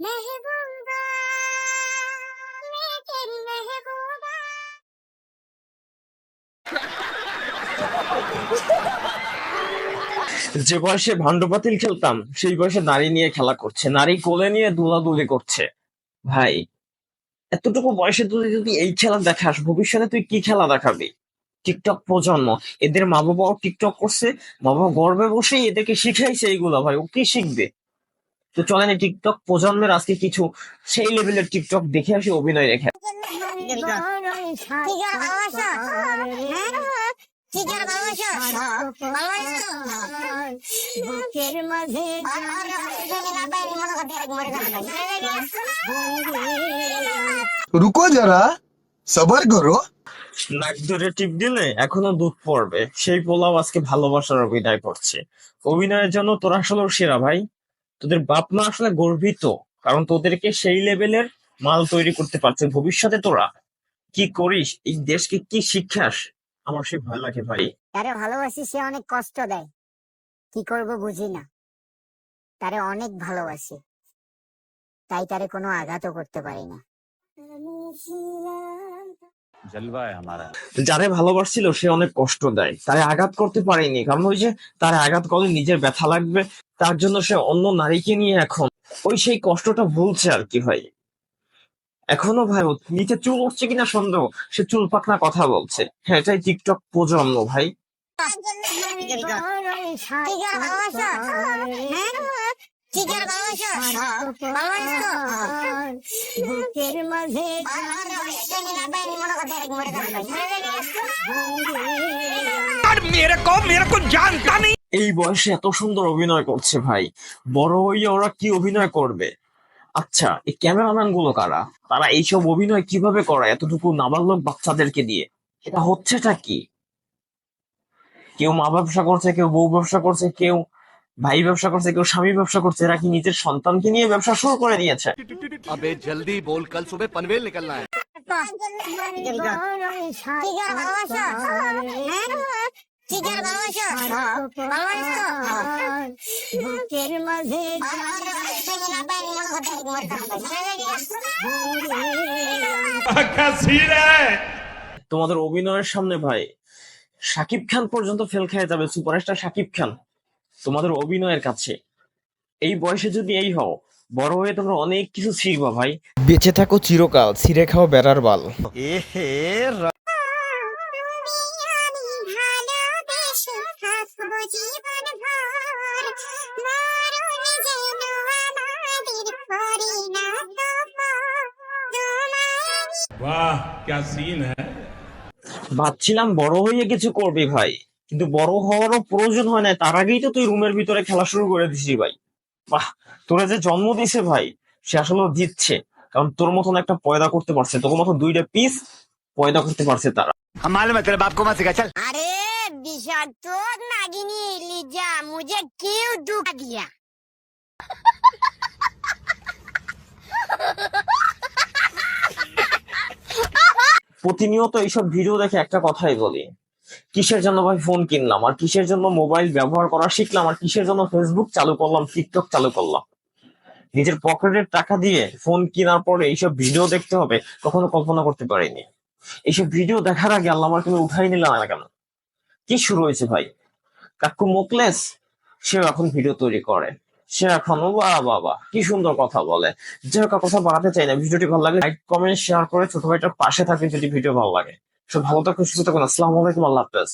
महबूबा मैं तेरी महबूबा যে বয়সে ভান্ড পাতিল খেলতাম সেই বয়সে নারী নিয়ে খেলা করছে নারী কোলে নিয়ে দোলাদুলি করছে ভাই এতটুকু বয়সে তুই যদি এই খেলা দেখাস ভবিষ্যতে তুই কি খেলা দেখাবি টিকটক প্রজন্ম এদের মা বাবাও টিকটক করছে মা বাবা গর্বে বসেই এদেরকে শিখাইছে এইগুলা ভাই ও কি শিখবে তো চলেন টিকটক প্রজন্মের আজকে কিছু সেই লেভেলের টিকটক দেখে আসি অভিনয় রেখে রুকো যারা সবার করো। নাক ধরে টিপ দিলে এখনও দুধ পড়বে। সেই পোলাও আজকে ভালোবাসার অভিনয় করছে। অভিনয়ের জন্য তোরা আসলে সেরা ভাই। তোদের বাপ মা আসলে গর্বিত কারণ তোদেরকে সেই লেভেলের মাল তৈরি করতে পারছে। ভবিষ্যতে তোরা কি করিস এই দেশকে কি শিক্ষাস আমার সে ভালো লাগে ভাই। তারে ভালোবাসি সে অনেক কষ্ট দেয়। কি করব বুঝি না। তারে অনেক ভালোবাসি। তাই তারে কোনো আঘাতও করতে পারি না। যারে ভালোবাসছিল সে অনেক কষ্ট দেয়। তারে আঘাত করতে পারেনি কারণ ওই যে তার আঘাত করলে নিজের ব্যথা লাগবে তার জন্য সে অন্য নারীকে নিয়ে এখন ওই সেই কষ্টটা ভুলছে আর কি ভাই। এখনও ভাই নিচে চুল উঠছে কিনা সন্দেহ, সে চুল পাকনা কথা বলছে। হ্যাঁ এটাই টিকটক প্রজন্ম ভাই। আছে ভালোবাসো হ্যাঁ? ঠিক আছে এই বয়সে এত সুন্দর অভিনয় করছে ভাই। বড় হইয়ে ওরা কি অভিনয় করবে? আচ্ছা এই ক্যামেরাম্যানগুলো কারা? তারা এইসব অভিনয় কীভাবে করে এতটুকু নাবালক বাচ্চাদেরকে দিয়ে। এটা হচ্ছেটা কি? কেউ মা ব্যবসা করছে কেউ বউ ব্যবসা করছে কেউ ভাই ব্যবসা করছে কেউ স্বামী ব্যবসা করছে এরা কি নিজের সন্তানকে নিয়ে ব্যবসা শুরু করে দিয়েছে? আবে জলদি বল কাল সুবে পনভেল নিকলনা হ্যায়। ভালোবাসো ভালোবাসো ভালোবাসো বুকের মাঝে তোমাদের অভিনয়ের সামনে ভাই শাকিব খান পর্যন্ত ফেল খেয়ে যাবে সুপারস্টার শাকিব খান। তোমাদের অভিনয়ের কাছে। এই বয়সে যদি এই হও বড় হয়ে তোমরা অনেক কিছু শিখবা ভাই। বেঁচে থাকো চিরকাল ছিঁড়ে খাও বেড়ার বাল। বাহ ভাবছিলাম বড় হয়ে কিছু করবি ভাই কিন্তু বড় হওয়ারও প্রয়োজন হয় না তার আগেই তো তুই রুমের ভিতরে খেলা শুরু করে দিছিস ভাই। বাহ তোরা যে জন্ম দিছে ভাই সে আসলে দিচ্ছে কারণ তোর মতন একটা পয়দা করতে পারছে তোর মতন দুইটা পিস পয়দা করতে পারছে তারা। মালুম है तेरे बाप को मत আরে বিষাক্ত নাগিনী লিজা মুঝে দিয়া প্রতিনিয়ত এইসব ভিডিও দেখে একটা কথাই বলি। কিসের জন্য ভাই ফোন কিনলাম? আর কিসের জন্য মোবাইল ব্যবহার করা শিখলাম? আর কিসের জন্য ফেসবুক চালু করলাম? টিকটক চালু করলাম? নিজের পকেটের টাকা দিয়ে ফোন কেনার পরে এইসব ভিডিও দেখতে হবে, কখনো কল্পনা করতে পারিনি। এইসব ভিডিও দেখার আগে আল্লাহ আমার তুমি উঠাই নিলাম না কেন কি শুরু হয়েছে ভাই? কাকু মোকলেস, সেও এখন ভিডিও তৈরি করে। সে এখন বাহ বাবা কি সুন্দর কথা বলে। যে হোক কথা বাড়াতে চাই না। ভিডিওটি ভালো লাগে লাইক কমেন্ট শেয়ার করে ছোট ভাইটার পাশে থাকে যদি ভিডিও ভালো লাগে। সব ভালো থাকুন সুস্থ থাকুন আসসালামু আলাইকুম, আল্লাহ হাফেজ।